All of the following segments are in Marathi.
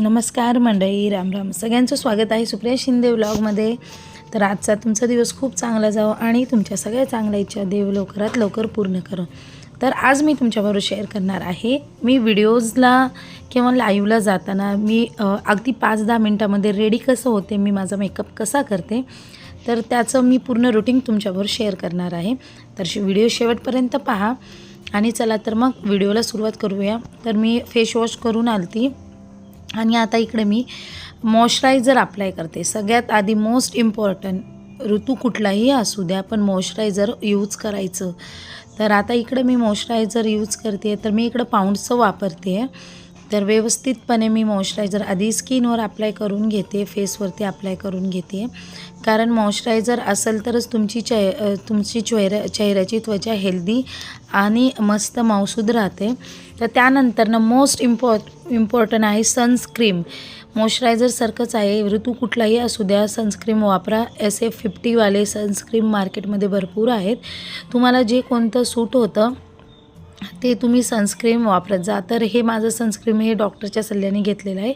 नमस्कार मंडळी राम राम. सगळ्यांचं स्वागत आहे सुप्रिया शिंदे व्लॉगमध्ये. तर आजचा तुमचा दिवस खूप चांगला जावं आणि तुमच्या सगळ्या चांगल्या इच्छा देव लवकरात लवकर पूर्ण करो. तर आज मी तुमच्याबरोबर शेअर करणार आहे. मी व्हिडिओजला किंवा लाईव्हला जाताना मी अगदी पाच दहा मिनटामध्ये रेडी कसं होते मी माझा मेकअप कसा करते तर त्याचं मी पूर्ण रुटीन तुमच्याबरोबर शेअर करणार आहे. तर शे- व्हिडिओ शेवटपर्यंत पहा. आणि चला तर मग व्हिडिओला सुरुवात करूया. तर मी फेस वॉश करून आलती. आणि आता इकडे मी मॉइश्चरायझर अप्लाय करते. सगळ्यात आधी मोस्ट इम्पॉर्टंट ऋतू कुठलाही असू द्या पण मॉइश्चरायझर यूज करायचं. तर आता इकडे मी मॉइश्चरायझर यूज करते तर मी इकडं पाऊंडचं वापरते. आहे तर व्यवस्थितपणे मी मॉइश्चरायझर आधी स्किनवर अप्लाय करून घेते फेसवरती अप्लाय करून घेते. कारण मॉइश्चरायझर असेल तरच तुमची चेह तुमची चेहऱ्या चेहऱ्याची त्वचा हेल्दी आणि मस्त मावसूद राहते. तर त्यानंतरनं मोस्ट इम्पॉर्ट इम्पॉर्टंट आहे सनस्क्रीम मॉइश्चरायझरसारखंच आहे. ऋतू कुठलाही असू द्या सनस्क्रीम वापरा. एस एफ फिफ्टीवाले सनस्क्रीम मार्केटमध्ये भरपूर आहेत. तुम्हाला जे कोणतं सूट होतं ते तुम्ही सनस्क्रीम वापरत जा. तर हे माझं सनस्क्रीम हे डॉक्टरच्या सल्ल्याने घेतलेलं आहे.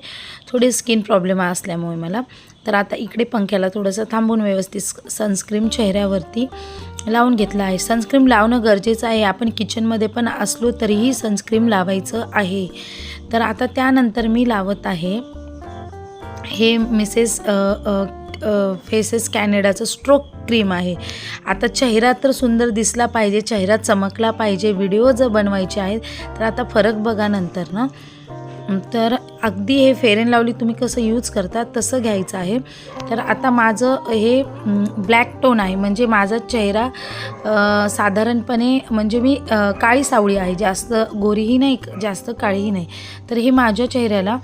थोडी स्किन प्रॉब्लेम असल्यामुळे मला. तर आता इकडे पंख्याला थोडंसं थांबून व्यवस्थित सनस्क्रीम चेहऱ्यावरती लावून घेतलं आहे. सनस्क्रीम लावणं गरजेचं आहे. आपण किचनमध्ये पण असलो तरीही सनस्क्रीम लावायचं आहे. तर आता त्यानंतर मी लावत आहे. हे मिसेस फेसेस कॅनेडाचं स्ट्रोक क्रीम आहे. आता चेहरा तर सुंदर दिसला पाहिजे चेहरा चमकला पाहिजे व्हिडिओ जर बनवायचे आहेत. तर आता फरक बघा नंतर ना. तर अगदी हे फेर अँड लावली तुम्ही कसं यूज करता तसं घ्यायचं आहे. तर आता माझं हे ब्लॅक टोन आहे. म्हणजे माझा चेहरा साधारणपणे म्हणजे मी काळी सावळी आहे. जास्त गोरीही नाही जास्त काळीही नाही. तर हे माझ्या चेहऱ्याला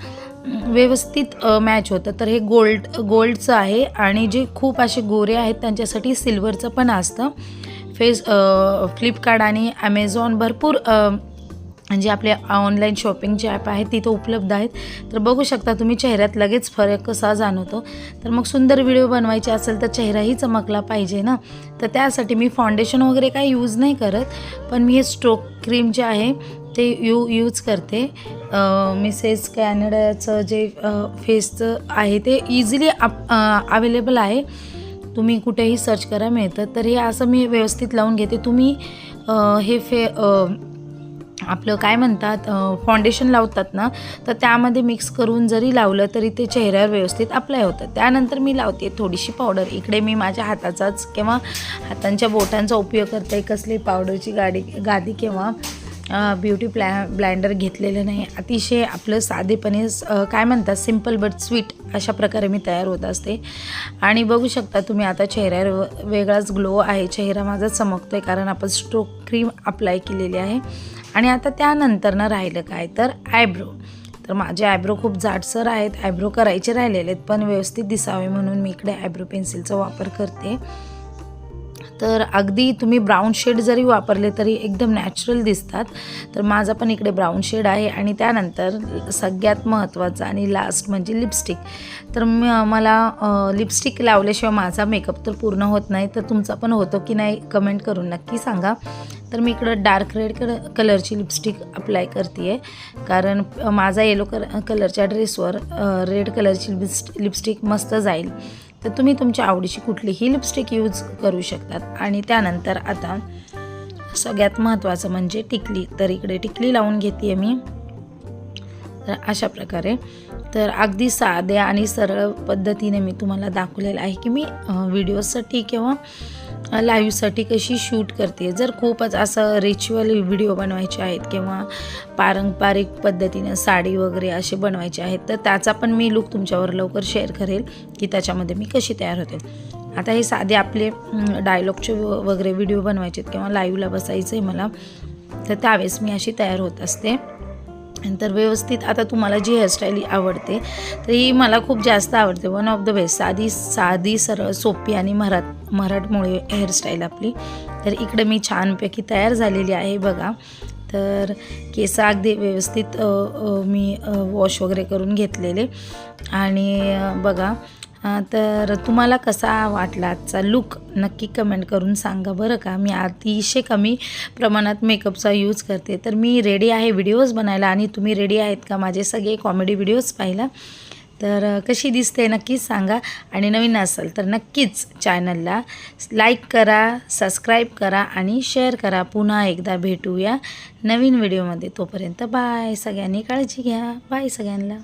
व्यवस्थित मॅच होतं. तर हे गोल्ड गोल्डचं आहे आणि जे खूप असे गोरे आहेत त्यांच्यासाठी सिल्वरचं पण असतं. फेस फ्लिपकार्ट आणि ॲमेझॉन भरपूर जे आपले ऑनलाईन शॉपिंगचे ॲप आहेत तिथं उपलब्ध आहेत. तर बघू शकता तुम्ही चेहऱ्यात लगेच फरक कसा जाणवतो. तर मग सुंदर व्हिडिओ बनवायचे असेल तर चेहराही चमकला पाहिजे ना? तर त्यासाठी मी फाउंडेशन वगैरे काही यूज नाही करत पण मी हे स्ट्रोक क्रीम जे आहे ते यू यूज करते. मिसेस कॅनडाचं जे फेसचं आहे ते इझिली अवेलेबल आहे. तुम्ही कुठेही सर्च करा मिळतं. तर हे असं मी व्यवस्थित लावून घेते. तुम्ही हे फे आपलं काय म्हणतात फाउंडेशन लावतात ना तर त्यामध्ये मिक्स करून जरी लावलं तरी ते चेहऱ्यावर व्यवस्थित अप्लाय होतं त्यानंतर मी लावते थोडीशी पावडर इकडे मी माझ्या हाताचाच किंवा हातांच्या बोटांचा उपयोग करते कसली पावडरची गाडी गादी किंवा ब्युटी प्लॅ ब्लँडर घेतलेलं नाही. अतिशय आपलं साधेपणे काय म्हणतात सिंपल बट स्वीट अशा प्रकारे मी तयार होत असते. आणि बघू शकता तुम्ही आता चेहऱ्यावर वेगळाच ग्लो आहे. चेहरा माझा चमकतो आहे कारण आपण स्ट्रोक क्रीम अप्लाय केलेली आहे. आणि आता त्यानंतर ना राहिलं काय तर आयब्रो तर माझे आयब्रो खूप जाडसर आहेत. आयब्रो करायचे राहिलेले आहेत पण व्यवस्थित दिसावे म्हणून मी इकडे आयब्रो पेन्सिलचा वापर करते. तर अगदी तुम्ही ब्राऊन शेड जरी वापरले तरी एकदम नॅचरल दिसतात. तर माझा पण इकडे ब्राऊन शेड आहे आणि त्यानंतर सगळ्यात महत्त्वाचं आणि लास्ट म्हणजे लिपस्टिक तर म मला लिपस्टिक लावल्याशिवाय माझा मेकअप तर पूर्ण होत नाही. तर तुमचा पण होतो की नाही कमेंट करून नक्की सांगा. तर मी इकडं डार्क रेड कल कलरची लिपस्टिक अप्लाय करते आहे कारण माझा येलो कर कलरच्या ड्रेसवर रेड कलरची लिपस्ट लिपस्टिक मस्त जाईल. तर तुम्ही तुमच्या आवडीची कुठलीही लिपस्टिक यूज करू शकतात. आणि त्यानंतर आता सगळ्यात महत्त्वाचं म्हणजे टिकली. तर इकडे टिकली लावून घेते मी. तर अशा प्रकारे. तर अगदी साध्या आणि सरळ पद्धतीने मी तुम्हाला दाखवलेलं आहे की मी व्हिडिओसाठी किंवा लाईव्हसाठी कशी शूट करते. जर खूपच असं रिच्युअल व्हिडिओ बनवायचे आहेत किंवा पारंपरिक पद्धतीनं साडी वगैरे असे बनवायचे आहेत तर त्याचा पण मी लुक तुमच्यावर लवकर शेअर करेल की त्याच्यामध्ये मी कशी तयार होते. आता हे साधे आपले डायलॉगचे वगैरे व्हिडिओ बनवायचे आहेत किंवा लाईव्हला बसायचं आहे मला तर त्यावेळेस मी अशी तयार होत असते. नंतर व्यवस्थित आता तुम्हाला जी हेअरस्टाईल आवडते तर ही मला खूप जास्त आवडते. वन ऑफ द बेस्ट साधी साधी सरळ सोपी आणि मराठ. मराठमोळी हेअरस्टाईल आपली. तर इकडे मी छानपैकी तयार झालेली आहे बघा. तर केस अगदी व्यवस्थित मी वॉश वगैरे करून घेतलेले. आणि बघा तर तुम्हाला कसा वाटला आजचा लुक नक्की कमेंट करून सांगा बरं का. मी अतिशय कमी प्रमाणात मेकअपचा यूज करते. तर मी रेडी आहे व्हिडिओज बनायला आणि तुम्ही रेडी आहेत का माझे सगळे कॉमेडी व्हिडिओज पाहिला तर कशी दिसते नक्कीच सांगा. आणि नवीन असाल तर नक्कीच चॅनलला लाईक करा सबस्क्राईब करा आणि शेअर करा. पुन्हा एकदा भेटूया नवीन व्हिडिओमध्ये तोपर्यंत बाय सगळ्यांनी काळजी घ्या. बाय सगळ्यांना.